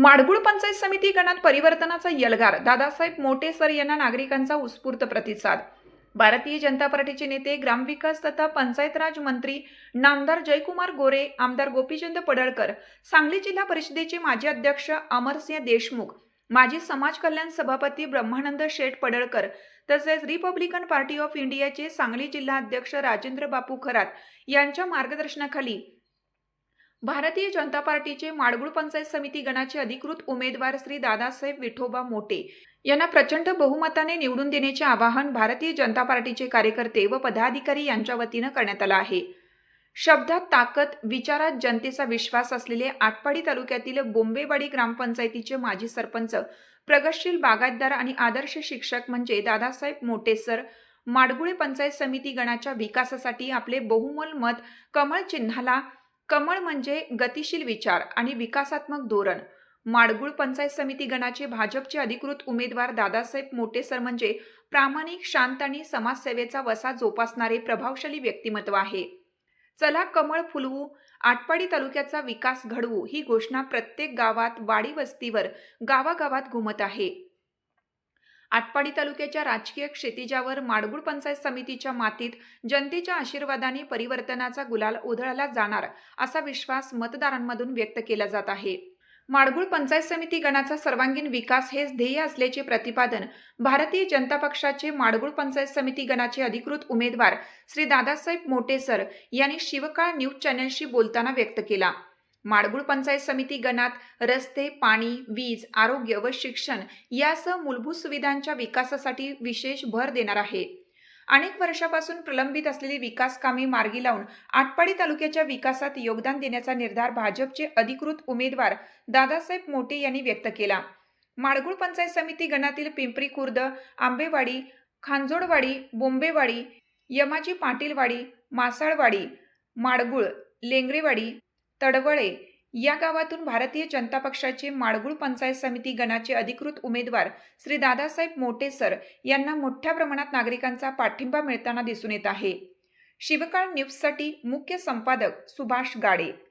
माडगुळ पंचायत समिती गणात परिवर्तनाचा यलगार. दादासाहेब मोटे सर यांना नागरिकांचा उत्स्फूर्त प्रतिसाद. भारतीय जनता पार्टीचे नेते ग्रामविकास तथा पंचायत राज मंत्री नामदार जयकुमार गोरे आमदार गोपीचंद पडळकर सांगली जिल्हा परिषदेचे माजी अध्यक्ष अमरसिंह देशमुख माजी समाज कल्याण सभापती ब्रह्मानंद शेठ पडळकर तसेच रिपब्लिकन पार्टी ऑफ इंडियाचे सांगली जिल्हा अध्यक्ष राजेंद्र बापू खरात यांच्या मार्गदर्शनाखाली भारतीय जनता पार्टीचे माडगुळ पंचायत समिती गणाचे अधिकृत उमेदवार श्री दादासाहेब विठोबा मोटे यांना प्रचंड बहुमताने निवडून देण्याचे आवाहन भारतीय जनता पार्टीचे कार्यकर्ते व पदाधिकारी यांच्या वतीनं करण्यात आलं आहे. शब्दात ताकद विचारात जनतेचा विश्वास असलेले आटपाडी तालुक्यातील बोंबेवाडी ग्रामपंचायतीचे माजी सरपंच प्रगतशील बागायतदार आणि आदर्श शिक्षक म्हणजे दादासाहेब मोटे सर माडगुळे पंचायत समिती गणाच्या विकासासाठी आपले बहुमोल मत कमळ चिन्हाला कमळ म्हणजे गतिशील विचार आणि विकासात्मक धोरण. माडगुळ पंचायत समिती गणाचे भाजपचे अधिकृत उमेदवार दादासाहेब मोटेसर म्हणजे प्रामाणिक शांत आणि समाजसेवेचा वसा जोपासणारे प्रभावशाली व्यक्तिमत्व आहे. चला कमळ फुलवू आटपाडी तालुक्याचा विकास घडवू ही घोषणा प्रत्येक गावात वाडी वस्तीवर गावागावात घुमत आहे. आटपाडी तालुक्याच्या राजकीय क्षितिजावर माडगुळ पंचायत समितीच्या मातीत जनतेच्या आशीर्वादाने परिवर्तनाचा गुलाल उधळला जाणार असा विश्वास मतदारांमधून व्यक्त केला जात आहे. माडगुळ पंचायत समिती गणाचा सर्वांगीण विकास हेच ध्येय असल्याचे प्रतिपादन भारतीय जनता पक्षाचे माडगुळ पंचायत समिती गणाचे अधिकृत उमेदवार श्री दादासाहेब मोटेसर यांनी शिवकाळ न्यूज चॅनलशी बोलताना व्यक्त केला. माडगुळ पंचायत समिती गणात रस्ते पाणी वीज आरोग्य व शिक्षण यासह मूलभूत सुविधांच्या विकासासाठी विशेष भर देणार आहे. अनेक वर्षापासून प्रलंबित असलेली विकास कामे मार्गी लावून आटपाडी तालुक्याच्या विकासात योगदान देण्याचा निर्धार भाजपचे अधिकृत उमेदवार दादासाहेब मोटे यांनी व्यक्त केला. माडगुळ पंचायत समिती गणातील पिंपरी खुर्द आंबेवाडी खांजोडवाडी बोंबेवाडी यमाजी पाटीलवाडी मासाळवाडी माडगुळ लेंगरेवाडी तडवळे या गावातून भारतीय जनता पक्षाचे माडगुळ पंचायत समिती गणाचे अधिकृत उमेदवार श्री दादासाहेब मोटेसर यांना मोठ्या प्रमाणात नागरिकांचा पाठिंबा मिळताना दिसून येत आहे. शिवकाळ न्यूजसाठी मुख्य संपादक सुभाष गाडे.